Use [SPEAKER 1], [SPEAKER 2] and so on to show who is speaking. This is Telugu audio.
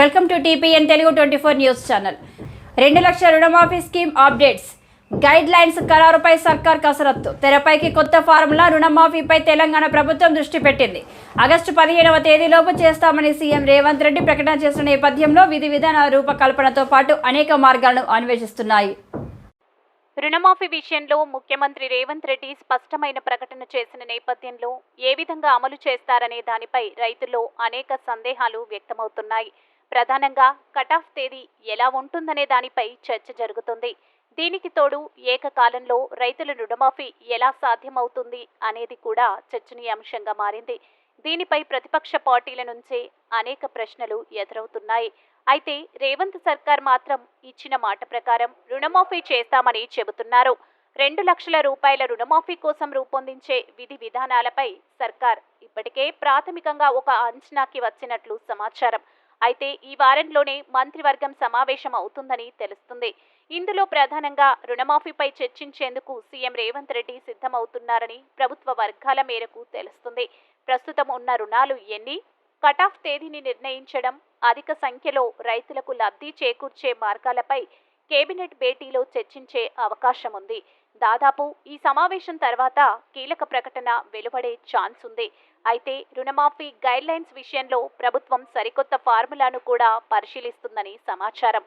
[SPEAKER 1] Welcome to TPN Telugu twenty four news channel. రెండు లక్షల రుణమాఫీ స్కీమ్ అప్డేట్స్. గైడ్ లైన్స్ ఖరారుపై సర్కార్ కసరత్తు. తెరపైకి కొత్త ఫార్ములా రుణమాఫీపై తెలంగాణ ప్రభుత్వం దృష్టి పెట్టింది. ఆగస్టు పదిహేనవ తేదీలోపు చేస్తామని సీఎం రేవంత్ రెడ్డి ప్రకటన చేసిన నేపథ్యంలో విధి విధాన రూపకల్పనతో పాటు అనేక మార్గాలను అన్వేషిస్తున్నాయి.
[SPEAKER 2] రుణమాఫీ విషయంలో ముఖ్యమంత్రి రేవంత్ రెడ్డి స్పష్టమైన ప్రకటన చేసిన నేపథ్యంలో ఏ విధంగా అమలు చేస్తారనే దానిపై రైతుల్లో అనేక సందేహాలు వ్యక్తమవుతున్నాయి. ప్రధానంగా కటాఫ్ తేదీ ఎలా ఉంటుందనే దానిపై చర్చ జరుగుతుంది. దీనికి తోడు ఏకకాలంలో రైతుల రుణమాఫీ ఎలా సాధ్యమవుతుంది అనేది కూడా చర్చనీయాంశంగా మారింది. దీనిపై ప్రతిపక్ష పార్టీల నుంచే అనేక ప్రశ్నలు ఎదురవుతున్నాయి. అయితే రేవంత్ సర్కార్ మాత్రం ఇచ్చిన మాట ప్రకారం రుణమాఫీ చేస్తామని చెబుతున్నారు. రెండు లక్షల రూపాయల రుణమాఫీ కోసం రూపొందించే విధి విధానాలపై సర్కార్ ఇప్పటికే ప్రాథమికంగా ఒక అంచనాకి వచ్చినట్లు సమాచారం. అయితే ఈ వారంలోనే మంత్రివర్గం సమావేశం అవుతుందని తెలుస్తుంది. ఇందులో ప్రధానంగా రుణమాఫీపై చర్చించేందుకు సీఎం రేవంత్ రెడ్డి సిద్ధమవుతున్నారని ప్రభుత్వ వర్గాల మేరకు తెలుస్తుంది. ప్రస్తుతం ఉన్న రుణాలు ఎన్ని కటాఫ్ తేదీని నిర్ణయించడం అధిక సంఖ్యలో రైతులకు లబ్ధి చేకూర్చే మార్గాలపై కేబినెట్ భేటీలో చర్చించే అవకాశం ఉంది దాదాపు ఈ సమావేశం తర్వాత కీలక ప్రకటన వెలువడే ఛాన్స్ ఉంది అయితే రుణమాఫీ గైడ్లైన్స్ విషయంలో ప్రభుత్వం సరికొత్త ఫార్ములాను కూడా పరిశీలిస్తుందని సమాచారం.